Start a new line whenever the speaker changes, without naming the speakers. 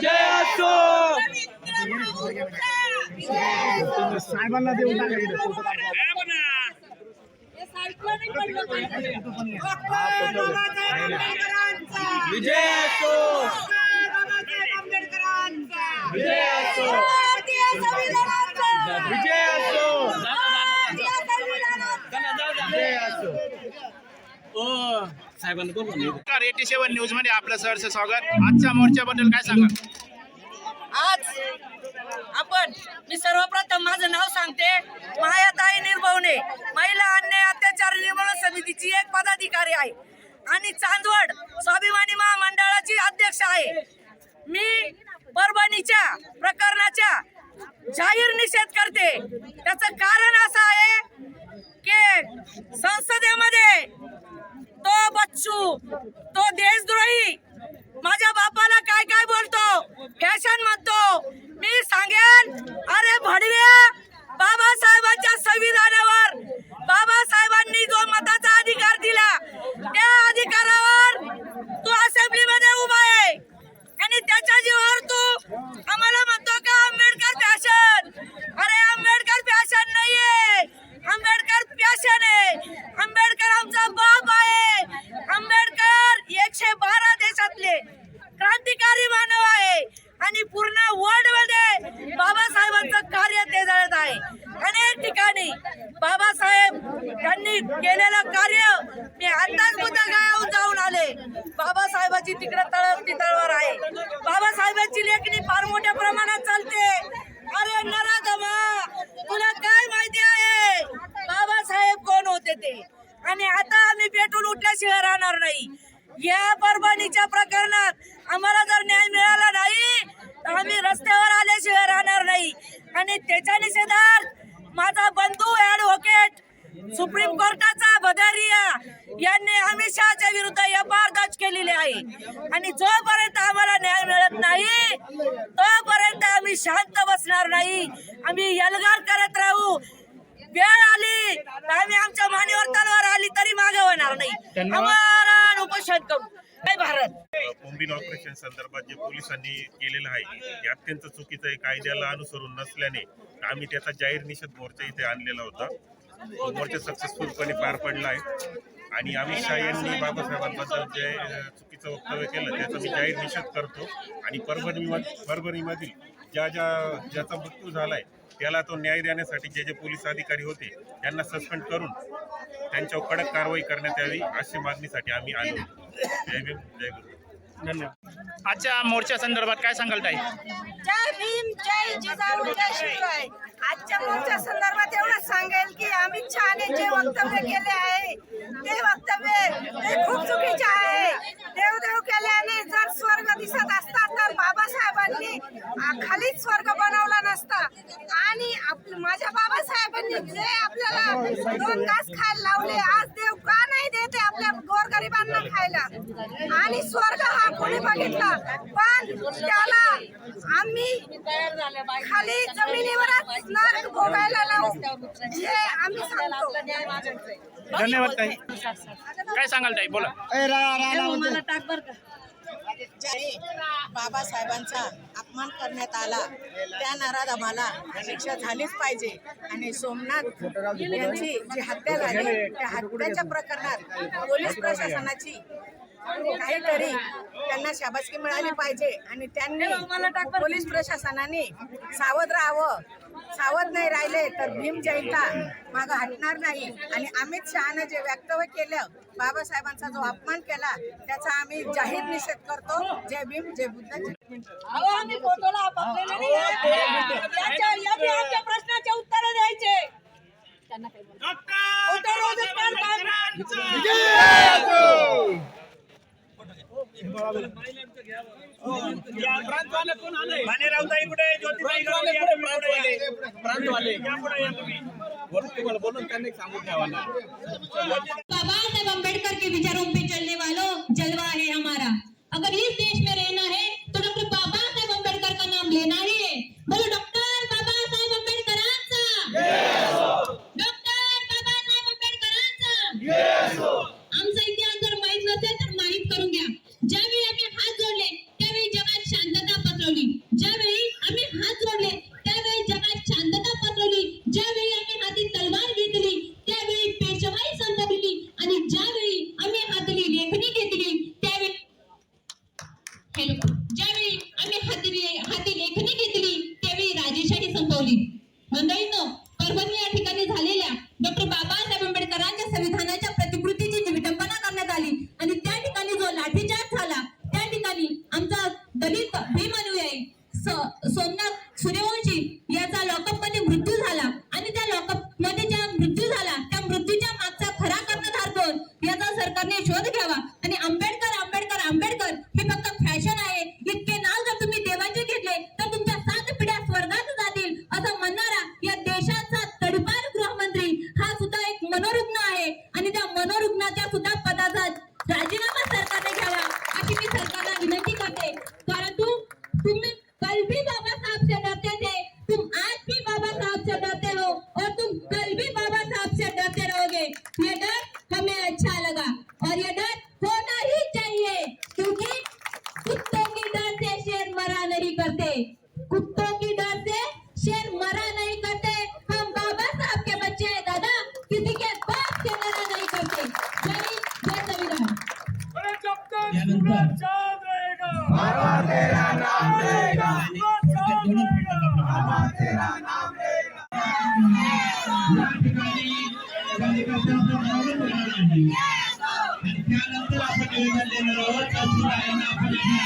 जय असो
साहेबांना देऊन टाका इकडे फोटो काढा.
विजय असो विजय असो विजय असो विजय असो ओ साहेबांना
एटी सेव्हन न्यूजमध्ये आपलं सहर्ष स्वागत. आजच्या मोर्चाबद्दल काय सांगा?
आज आपण मी सर्वप्रथम माझं नाव सांगते मायाताई निर्भवणे महिला अन्याय अत्याचार निर्मूलन समितीची एक पदाधिकारी आहे. आणि चांदवड स्वाभिमानी महामंडळाची अध्यक्ष आहे. मी परभणीच्या प्रकरणाच्या जाहीर निषेध करते. त्याचं कारण असं आहे की संसदेमध्ये तो बच्चू तो देशद्रोही. माझ्या बापाला काय काय बोलतो फॅशन म्हणतो मी सांगेन अरे भडव्या बाबासाहेबांच्या संविधानावर बाबासाहेबांनी जो मताचा अधिकार दिला त्या अधिकारावर तू असेंब्लीमध्ये उभा आहे आणि त्याच्या जीवावर तू आम्हाला म्हणतो का आंबेडकर फॅशन अरे आंबेडकर फॅशन नाहीये आंबेडकर फॅशन आहे आंबेडकर आमचा बाप आहे आंबेडकर एकशे बारा देशातले क्रांतिकारी मानव आहे आणि पूर्ण वर्ल्डमध्ये बाबासाहेबांचं कार्य ते जळत आहे अनेक ठिकाणी बाबासाहेब त्यांनी केलेलं कार्य मी आताच गावात जाऊन आले. बाबासाहेबाची तिकडे तळप तळवार आहे. बाबासाहेबांची लेखणी फार मोठ्या प्रमाणात चालते. अरे नराधमा तुला काय माहिती आहे? बाबासाहेब कोण होते ते? आणि आता आम्ही पेटून उठल्याशिवाय राहणार नाही. या परभणीच्या प्रकरणात आम्हाला जर न्याय मिळाला नाही तर आम्ही रस्त्यावर आल्याशिवाय राहणार नाही. आणि त्याच्या निषेधात माझा बंधू ऍडव्होकेट सुप्रीम कोर्टाचा भदारिया यांनी अमित शहाच्या विरुद्ध आर दर्ज केलेली आहे. आणि जोपर्यंत आम्हाला न्याय मिळत नाही तोपर्यंत आम्ही शांत बसणार नाही. आम्ही यलगार करत राहू. वेळ आली आम्ही आमच्या मानेवर तलवार आली तरी मागे होणार नाही. आम्हाला उपोषण करू. जय भारत.
कोंबीन ऑपरेशन संदर्भात जे पोलिसांनी केलेलं आहे ते अत्यंत चुकीचं आहे. कायद्याला अनुसरून नसल्याने आम्ही त्याचा जाहीर निषेध मोर्चा इथे आणलेला होता. मोर्चा सक्सेसफुलपणे पार पडला आहे आणि अमित शहा यांनी बाबासाहेबांबद्दल जे चुकीचं वक्तव्य केलं त्याचा मी जाहीर निषेध करतो. आणि परभणी परभणीमधील ज्या ज्या ज्याचा मृत्यू झालाय त्याला तो न्याय देण्यासाठी जे जे पोलीस अधिकारी होते त्यांना सस्पेंड करून त्यांच्यावर कडक कारवाई करण्यात यावी अशी मागणीसाठी आम्ही आलो. जय भीम जय गुरु.
धन्यवाद. आजच्या मोर्चा संदर्भात काय सांगाल ताई?
जय भीम जय जिजाऊ जय शिवराय. आजच्या मोर्चा संदर्भात एवढं सांगेल की अमित शहाने जे वक्तव्य केले आहे ते वक्तव्य ते खूप चुकीचे आहे देवदेव केल्याने जर स्वर्ग दिसत असता तर बाबासाहेबांनी आ, खालीच स्वर्ग बनवला नसता आणि आप- माझ्या बाबासाहेबांनी जे आपल्याला दोन घास खायला लावले. आज देव का नाही देते आपल्या गोरगरिबांना खायला? आणि स्वर्ग हा कोणी बघितला? पण त्याला आम्ही खाली जमिनीवरच नरक भोगायला लावू हे आम्ही सांगतो.
धन्यवाद ताई. काय सांगाल ताई? बोला.
ए, रा- रा- रा-
ज्याने बाबासाहेबांचा अपमान करण्यात आला त्या नराधमाला शिक्षा झालीच पाहिजे. आणि सोमनाथ यांची जी हत्या झाली त्या हत्याच्या प्रकरणात पोलीस प्रशासनाची काहीतरी त्यांना शाबासकी मिळाली पाहिजे. आणि त्यांनी पोलीस प्रशासनाने सावध राहावं. सावध नाही राहिले तर भीम जयंता मागं हटणार नाही. आणि अमित शहानं जे वक्तव्य केलं बाबासाहेबांचा जो अपमान केला त्याचा आम्ही जाहीर निषेध करतो. जय भीम जय बुद्ध जय
अहो, आम्ही फोटोला आपटलेले नाही आहे. याच्या- याच्या- याच्या प्रश्नाचे उत्तर द्यायचे फोटो रोजच काढतात.
बाबा साहेब अम्बेडकर के विचारों पे चलने वालों जलवा है हमारा अगर इस देश में रहना है तो डॉक्टर बाबा साहेब अम्बेडकर का नाम लेना ही है बोलो डॉक्टर बाबा साहेब अम्बेडकरांचा डॉक्टर बाबासाहेब आंबेडकरांचा आमचा वर्तवली मंडळीनं परभणी या परंतु तुम कल भी बाबा साहब से डरते थे। तुम आज भी बाबा साहब से डरते हो और तुम कल भी बाबा साहब से डरते रहोगे। ये डर हमें अच्छा लगा और ये डर या ठिकाणी पालिकाचा आपण मिळाला आहे आणि
त्यानंतर आपण निवेदन देणार आहोत आपण